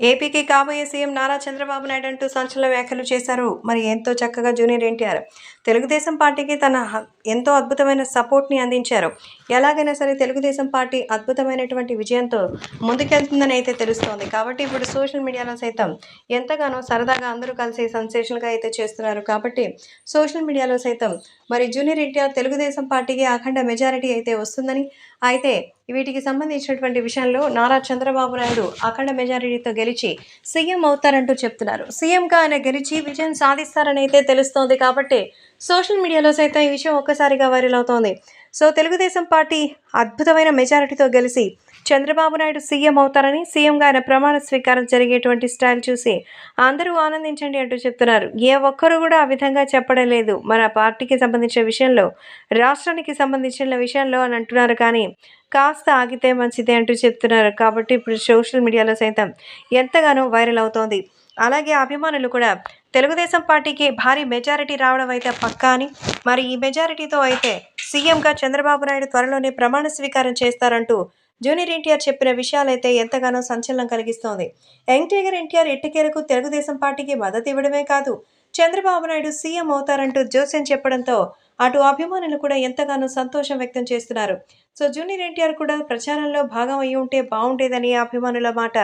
ఏపీకి కాబోయే సీఎం నారా చంద్రబాబు నాయుడు అంటూ సంచలన వ్యాఖ్యలు చేశారు. మరి ఎంతో చక్కగా జూనియర్ ఎన్టీఆర్ తెలుగుదేశం పార్టీకి తన ఎంతో అద్భుతమైన సపోర్ట్ని అందించారు. ఎలాగైనా సరే తెలుగుదేశం పార్టీ అద్భుతమైనటువంటి విజయంతో ముందుకెళ్తుందని అయితే తెలుస్తోంది. కాబట్టి ఇప్పుడు సోషల్ మీడియాలో సైతం ఎంతగానో సరదాగా అందరూ కలిసి సెన్సేషన్గా అయితే చేస్తున్నారు. కాబట్టి సోషల్ మీడియాలో సైతం మరి జూనియర్ ఎన్టీఆర్ తెలుగుదేశం పార్టీకి అఖండ మెజారిటీ అయితే వస్తుందని అయితే వీటికి సంబంధించినటువంటి విషయంలో నారా చంద్రబాబు నాయుడు అఖండ మెజారిటీతో గెలి గెలిచి సీఎం అవుతారంటూ చెప్తున్నారు. సీఎంగా ఆయన గెలిచి విజయం సాధిస్తారని అయితే తెలుస్తోంది కాబట్టి సోషల్ మీడియాలో సైతం ఈ విషయం ఒక్కసారిగా వైరల్ అవుతోంది. సో తెలుగుదేశం పార్టీ అద్భుతమైన మెజారిటీతో గెలిచి చంద్రబాబు నాయుడు సీఎం అవుతారని సీఎంగా ఆయన ప్రమాణ స్వీకారం జరిగేటువంటి స్టైల్ చూసి అందరూ ఆనందించండి అంటూ చెప్తున్నారు. ఏ ఒక్కరు కూడా ఆ విధంగా చెప్పడం లేదు. మన పార్టీకి సంబంధించిన విషయంలో రాష్ట్రానికి సంబంధించిన విషయంలో అని అంటున్నారు కానీ కాస్త ఆగితే మంచిదే అంటూ చెప్తున్నారు. కాబట్టి ఇప్పుడు సోషల్ మీడియాలో సైతం ఎంతగానో వైరల్ అవుతోంది. అలాగే అభిమానులు కూడా తెలుగుదేశం పార్టీకి భారీ మెజారిటీ రావడం అయితే పక్కా అని మరి ఈ మెజారిటీతో అయితే సీఎంగా చంద్రబాబు నాయుడు త్వరలోనే ప్రమాణ స్వీకారం చేస్తారంటూ జూనియర్ ఎన్టీఆర్ చెప్పిన విషయాలైతే ఎంతగానో సంచలనం కలిగిస్తోంది. యంగ్ టైగర్ ఎన్టీఆర్ ఎట్టకేరకు తెలుగుదేశం పార్టీకి మద్దతు ఇవ్వడమే కాదు చంద్రబాబు నాయుడు సీఎం అవుతారంటూ జోస్యం చెప్పడంతో అటు అభిమానులు కూడా ఎంతగానో సంతోషం వ్యక్తం చేస్తున్నారు. సో జూనియర్ ఎన్టీఆర్ కూడా ప్రచారంలో భాగం అయి ఉంటే బాగుండేదని అభిమానుల మాట.